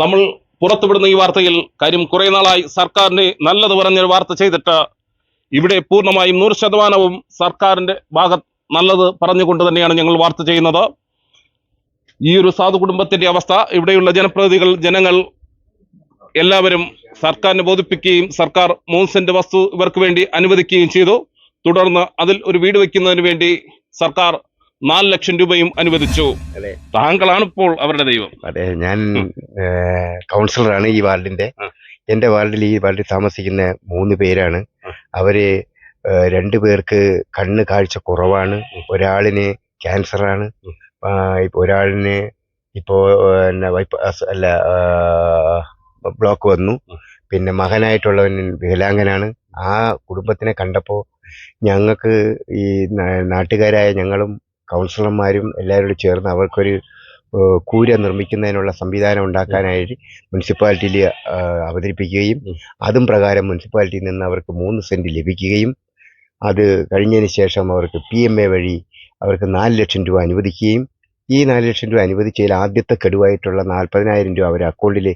നമ്മൾ പുറത്തുവിടുന്ന ഈ വാർത്തയിൽ കാര്യം കുറെ നാളായി സർക്കാരിന് നല്ലത് പറഞ്ഞൊരു വാർത്ത ചെയ്തിട്ട് ഇവിടെ പൂർണമായും നൂറ് ശതമാനവും സർക്കാരിന്റെ ഭാഗത്ത് നല്ലത് പറഞ്ഞുകൊണ്ട് തന്നെയാണ് ഞങ്ങൾ വാർത്ത ചെയ്യുന്നത്. ഈ ഒരു സാധു കുടുംബത്തിന്റെ അവസ്ഥ ഇവിടെയുള്ള ജനപ്രതിനിധികൾ ജനങ്ങൾ എല്ലാവരും സർക്കാരിനെ ബോധിപ്പിക്കുകയും സർക്കാർ മൂന്ന് സെന്റ് വസ്തു ഇവർക്ക് വേണ്ടി അനുവദിക്കുകയും ചെയ്തു. തുടർന്ന് അതിൽ ഒരു വീട് വെക്കുന്നതിന് വേണ്ടി സർക്കാർ നാല് ലക്ഷം രൂപയും അനുവദിച്ചു. താങ്കളാണ് ഇപ്പോൾ അവരുടെ ദൈവം. അതെ ഞാൻ കൗൺസിലറാണ് ഈ വാർഡിന്റെ. എന്റെ വാർഡിൽ ഈ വാർഡിൽ താമസിക്കുന്ന മൂന്ന് പേരാണ്. അവർ രണ്ടു പേർക്ക് കണ്ണ് കാഴ്ച കുറവാണ്. ഒരാളിന് ക്യാൻസറാണ്. ഒരാളിന് ഇപ്പോ അല്ല ബ്ലോക്ക് വന്നു. പിന്നെ മകനായിട്ടുള്ളവൻ വികലാംഗനാണ്. ആ കുടുംബത്തിനെ കണ്ടപ്പോൾ ഞങ്ങൾക്ക് ഈ നാട്ടുകാരായ ഞങ്ങളും കൗൺസിലർമാരും എല്ലാവരും കൂടി ചേർന്ന് അവർക്കൊരു കൂര നിർമ്മിക്കുന്നതിനുള്ള സംവിധാനം ഉണ്ടാക്കാനായിട്ട് മുനിസിപ്പാലിറ്റിയിൽ അവതരിപ്പിക്കുകയും അതും പ്രകാരം മുനിസിപ്പാലിറ്റിയിൽ നിന്ന് അവർക്ക് മൂന്ന് സെന്റ് ലഭിക്കുകയും അത് കഴിഞ്ഞതിന് ശേഷം അവർക്ക് പി എം എ വഴി അവർക്ക് നാല് ലക്ഷം രൂപ അനുവദിക്കുകയും ഈ നാല് ലക്ഷം രൂപ അനുവദിച്ചതിൽ ആദ്യത്തെ കെടുവായിട്ടുള്ള നാൽപ്പതിനായിരം രൂപ അവർ അക്കൗണ്ടിൽ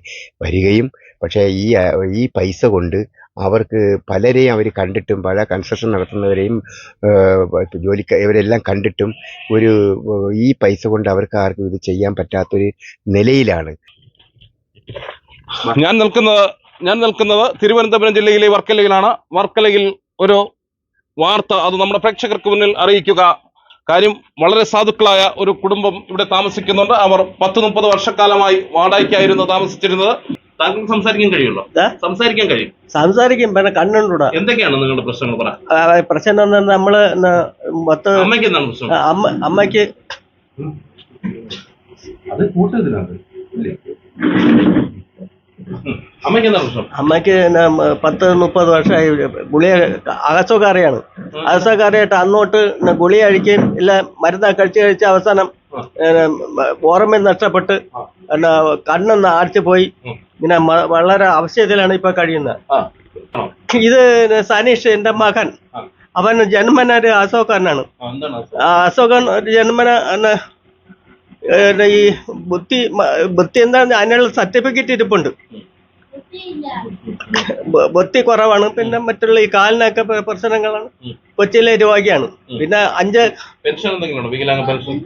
വരികയും പക്ഷേ ഈ ഈ പൈസ കൊണ്ട് അവർക്ക് പലരെയും അവർ കണ്ടിട്ടും പല കൺസ്ട്രക്ഷൻ നടത്തുന്നവരെയും ജോലി ഇവരെല്ലാം കണ്ടിട്ടും ഒരു ഈ പൈസ കൊണ്ട് അവർക്ക് ആർക്കും ഇത് ചെയ്യാൻ പറ്റാത്തൊരു നിലയിലാണ്. ഞാൻ നിൽക്കുന്നത് ഞാൻ നിൽക്കുന്നത് തിരുവനന്തപുരം ജില്ലയിലെ വർക്കലയിലാണ്. വർക്കലയിൽ ഒരു വാർത്ത അത് നമ്മുടെ പ്രേക്ഷകർക്ക് മുന്നിൽ അറിയിക്കുക. കാര്യം വളരെ സാധുക്കളായ ഒരു കുടുംബം ഇവിടെ താമസിക്കുന്നുണ്ട്. അവർ പത്ത് മുപ്പത് വർഷക്കാലമായി വാടകയ്ക്കായിരുന്നു താമസിച്ചിരുന്നത്. താങ്കൾക്ക് സംസാരിക്കാൻ കഴിയുള്ളൂ? സംസാരിക്കാൻ കഴിയും. സംസാരിക്കും. പിന്നെ കണ്ണുണ്ടൂടാ. എന്തൊക്കെയാണ് നിങ്ങളുടെ പ്രശ്നങ്ങൾ? പറ. പ്രശ്നം എന്ന് പറഞ്ഞാൽ നമ്മൾ പത്ത് അമ്മയ്ക്ക് എന്താണ് പ്രശ്നം? അമ്മ അമ്മയ്ക്ക് അത് കൂട്ടത്തിലാണ്. അമ്മയ്ക്ക് എന്താ പ്രശ്നം? അമ്മയ്ക്ക് പത്ത് മുപ്പത് വർഷമായി. ഗുളിക അകസ്വകാരിയാണ് അകസ്വകാരിയായിട്ട് അന്നോട്ട് ഗുളിയ ഗുളിക കഴിക്കുകയും ഇല്ല മരുന്ന് കഴിച്ച് കഴിച്ച് അവസാനം. ഓർമ്മ നഷ്ടപ്പെട്ട് എന്നാ കണ്ണൊന്ന് അടിച്ചു പോയി. ഇങ്ങനെ വളരെ അവശ്യത്തിലാണ് ഇപ്പൊ കഴിയുന്നത്. ഇത് സനീഷ് എന്റെ മകൻ. അവൻ ജന്മന ഒരു അശോകനാണ്. ആ ഒരു ജന്മന എന്ന, ഈ ബുദ്ധി ബുദ്ധി എന്താ അതിനുള്ള സർട്ടിഫിക്കറ്റ് ഇരിപ്പുണ്ട്. ബ- ബുദ്ധി കുറവാണ്. പിന്നെ മറ്റുള്ള ഈ കാലിനൊക്കെ പ്ര- പ്രശ്നങ്ങളാണ്. കൊച്ചിയിലെ രോഗിയാണ്. പിന്നെ അഞ്ച് പെൻഷൻ എന്തെങ്കിലും വികലാംഗ പെൻഷൻ?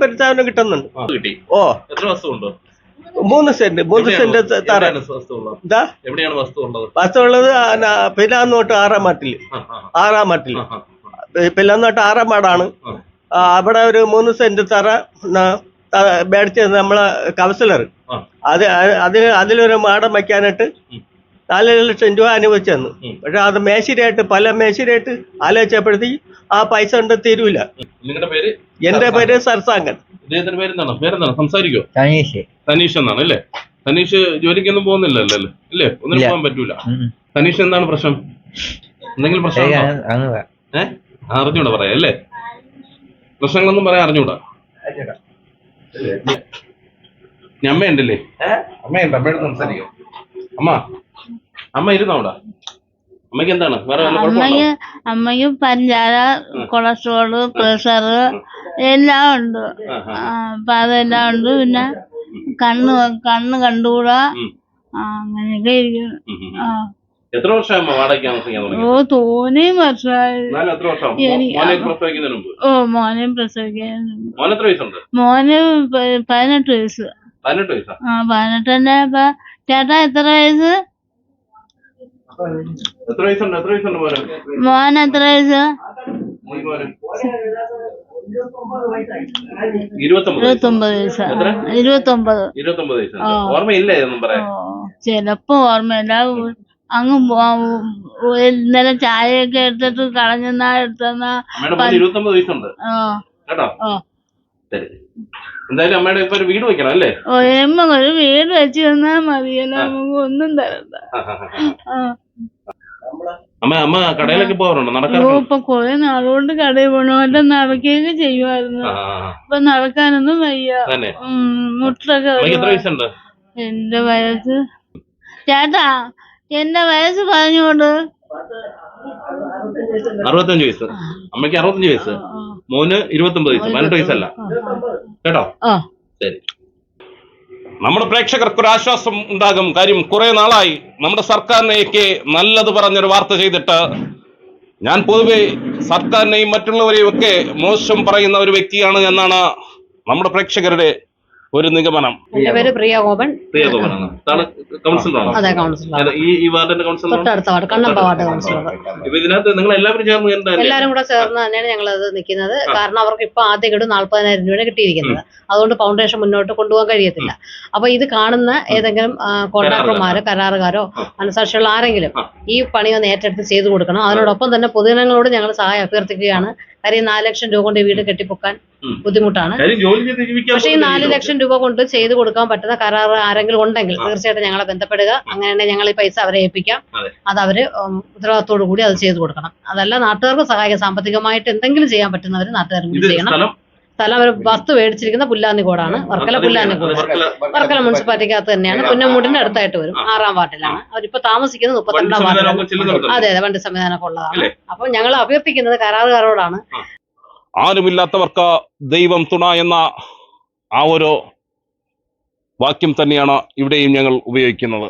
പെരുത്താവിന് കിട്ടുന്നുണ്ട്. കിട്ടി. ഓ. എത്ര വസ്തുണ്ടോ മൂന്ന് സെന്റ് മൂന്ന് സെന്റ് ത- എന്താ? എവിടെയാണ് വസ്തു ഉള്ളത് വസ്തു ഉള്ളത് അന്നോട്ട് ആറാം ആ, ആറാം മാട്ടിൽ ആ, ആറാം മാടാണ് അവിടെ ഒരു മൂന്ന് സെന്റ് തറ മേടിച്ചത് നമ്മളെ കൗൺസിലർ. അത് അതിന് അതിലൊരു മാടം വയ്ക്കാനായിട്ട്. നാല് ലക്ഷം രൂപ അനുവദിച്ചു തന്നു. പക്ഷെ അത് മേശിരിയായിട്ട് പല മേശിരിയായിട്ട് ആലോചിച്ചപ്പോഴത്തേക്ക് ആ പൈസ കൊണ്ട് തീരൂല. നിങ്ങളുടെ പേര്? എന്റെ പേര് സർസാങ്കൻ. ഇദ്ദേഹത്തിന്റെ പേരെന്താണ്? പേരെന്താണ്? സംസാരിക്കോ തനീഷ്. തനീഷ് എന്നാണ് അല്ലേ? തനീഷ് ജോലിക്കൊന്നും പോകുന്നില്ലല്ലോ അല്ലേ? അല്ലേ? ഒന്നിനും. പോകാൻ പറ്റൂല. തനീഷ് എന്താണ് പ്രശ്നം? എന്തെങ്കിലും പ്രശ്നം ഏഹ് അറിഞ്ഞൂടാ പറയാ അല്ലേ? പ്രശ്നങ്ങളൊന്നും പറയാൻ അറിഞ്ഞൂടാ. അമ്മയുണ്ടല്ലേ? അമ്മയുണ്ട് അമ്മയോട് സംസാരിക്കാം. അമ്മ അമ്മ ഇരുന്നോടാ അമ്മയ്ക്ക് എന്താണ്? വേറെ വല്ല കുഴപ്പമുണ്ടോ? അമ്മയ്ക്ക് അമ്മയ്ക്ക് പഞ്ചാര കൊളസ്ട്രോൾ പ്രഷർ എല്ലാം ഉണ്ട്. ആ, ആ. ആ, അപ്പൊ അതെല്ലാം ഉണ്ട്. പിന്നെ കണ്ണ് കണ്ണ് കണ്ടുകൂടാ? ഉം. ആ, അങ്ങനെയൊക്കെ ഇരിക്കുന്നു. ഉം, ഉം. ആ. എത്ര വർഷം അമ്മ വാടകയ്ക്ക് താമസിക്കാൻ തുടങ്ങി? ഓ തോന്നിയും വർഷമായി. എന്നാലും എത്ര വർഷം എനിക്ക് മോനെ പ്രസവിക്കുന്നതിന് മുമ്പ്? ഓ മോനെയും പ്രസവിക്കാൻ മോനെ എത്ര വയസ്സുണ്ട്? മോന് പ- പതിനെട്ട് വയസ്സ്. പതിനെട്ട് വയസ്സാ? ആ പതിനെട്ടന്നെ ഇപ്പൊ ചേട്ടാ എത്ര വയസ്സ്? എത്ര വയസ്സുണ്ട്? എത്ര വയസ്സുണ്ട് മോന്? മോൻ എത്ര വയസ്സ്? മോന് ഇരുപത്തൊമ്പത് വയസ്സ്. ഇരുപത്തൊമ്പത് വയസ്സ്. എത്ര? ഇരുപത്തൊമ്പത്. ഇരുപത്തൊമ്പത് വയസ്സുണ്ട് ആ. ഓർമ്മയില്ലേ ഒന്നും പറയാൻ? ഓ, ചിലപ്പോ ഓർമ്മയില്ല. അങ്ങ് ഇന്നലെ ചായയൊക്കെ എടുത്തിട്ട് കളഞ്ഞെന്നാ എടുത്തെന്നാ ഇരുപത്തൊമ്പത് വയസ്സുണ്ട്. കേട്ടോ? ശരി. എന്തായാലും അമ്മയുടെ ഇപ്പൊ ഒരു വീട് വെക്കണം അല്ലേ? ഓ എമ്മ ഒരു വീട് വെച്ച് തന്നാ മതിയല്ലോ. നമുക്ക് ഒന്നും തരണ്ട. അമ്മ അമ്മ കടയിലൊക്കെ പോകാറുണ്ടോ? നടക്കാറുണ്ടോ ഇപ്പൊ കൊറേ നാളുകൊണ്ട് കടയിൽ പോണോട്ടെ നടക്കുകയൊക്കെ ചെയ്യുമായിരുന്നു. ഇപ്പൊ നടക്കാനൊന്നും വയ്യ. മുട്ടൊക്കെ എന്റെ വയസ്സ്. ചേട്ടാ എന്റെ വയസ്സ് പറഞ്ഞോണ്ട് അറുപത്തഞ്ച് വയസ്സ്. അമ്മയ്ക്ക് അറുപത്തഞ്ച് വയസ്സ്. മോന് ഇരുപത്തൊമ്പത് വയസ്സ്. പതിനെട്ട് വയസ്സല്ല. കേട്ടോ? ശരി. നമ്മുടെ പ്രേക്ഷകർക്ക് ഒരു ആശ്വാസം ഉണ്ടാകും. കാര്യം കുറെ നാളായി നമ്മുടെ സർക്കാരിനെയൊക്കെ നല്ലത് പറഞ്ഞൊരു വാർത്ത ചെയ്തിട്ട് ഞാൻ പൊതുവെ സർക്കാരിനെയും മറ്റുള്ളവരെയും ഒക്കെ മോശം പറയുന്ന ഒരു വ്യക്തിയാണ് എന്നാണ് നമ്മുടെ പ്രേക്ഷകരുടെ ഒരു നിഗമനം. എന്റെ പേര് പ്രിയ ഗോപൻ. കൗൺസിലറാണ്? അതെ കൗൺസിലർ ഈ ഈ വാർഡിന്റെ കൗൺസിലർ തൊട്ടടുത്ത വാർഡ് കണ്ണമ്പ വാർഡ് കൗൺസിലർ. ഇപ്പൊ ഇതിനകത്ത് നിങ്ങൾ എല്ലാവരും ചേർന്ന് കണ്ടല്ലേ? എല്ലാരും കൂടെ ചേർന്ന് തന്നെയാണ് ഞങ്ങൾ അത് നിൽക്കുന്നത് കാരണം അവർക്ക് ഇപ്പൊ ആദ്യ ഗഡു നാല്പതിനായിരം രൂപയാണ് കിട്ടിയിരിക്കുന്നത്. അതുകൊണ്ട് ഫൗണ്ടേഷൻ മുന്നോട്ട് കൊണ്ടുപോകാൻ കഴിയത്തില്ല. അപ്പൊ ഇത് കാണുന്ന ഏതെങ്കിലും കോൺട്രാക്ടർമാരോ കരാറുകാരോ? മനസാക്ഷിയുള്ള ആരെങ്കിലും. ഈ പണി ഒന്ന് ഏറ്റെടുത്ത് ചെയ്തു കൊടുക്കണം. അതിനോടൊപ്പം തന്നെ പൊതുജനങ്ങളോട് ഞങ്ങൾ സഹായം അഭ്യർത്ഥിക്കുകയാണ്. കാര്യം നാല് ലക്ഷം രൂപ കൊണ്ട് വീട് കെട്ടിപ്പൊക്കാൻ ബുദ്ധിമുട്ടാണ്. പക്ഷെ ഈ നാല് ലക്ഷം രൂപ കൊണ്ട് ചെയ്തു കൊടുക്കാൻ പറ്റുന്ന കരാർ ആരെങ്കിലും ഉണ്ടെങ്കിൽ. തീർച്ചയായിട്ടും ഞങ്ങളെ ബന്ധപ്പെടുക. അങ്ങനെ ഞങ്ങൾ ഈ പൈസ അവരെ ഏൽപ്പിക്കാം. അത്. അവർ ഉത്തരവാദിത്തോടു കൂടി അത് ചെയ്തു കൊടുക്കണം. അതല്ല നാട്ടുകാർക്ക് സഹായിക്കാം. സാമ്പത്തികമായിട്ട് എന്തെങ്കിലും ചെയ്യാൻ പറ്റുന്നവർ നാട്ടുകാർ ചെയ്യണം. സ്ഥലം അവർ വസ്തു മേടിച്ചിരിക്കുന്ന പുല്ലാന്നിക്കോടാണ് വർക്കല പുല്ലാന്നി പുല്ലാന്നിക്കോട് വർക്കല മുനിസിപ്പാലിറ്റിക്കകത്ത് തന്നെയാണ്. പുന്നമൂടിന്റെ അടുത്തായിട്ട് വരും. ആറാം വാർഡിലാണ്. അവരിപ്പോ താമസിക്കുന്നത് മുപ്പത്തിരണ്ടാം വാർഡിലാണ്. അതെ അതെ വണ്ടി സംവിധാനമൊക്കെ ഉള്ളതാണ്? അപ്പൊ ഞങ്ങൾ അഭ്യർത്ഥിക്കുന്നത് കരാറുകാരോടാണ്. ആരുമില്ലാത്തവർക്ക് ദൈവം തുണ എന്ന ആ ഒരു വാക്യം തന്നെയാണ് ഇവിടെയും ഞങ്ങൾ ഉപയോഗിക്കുന്നത്.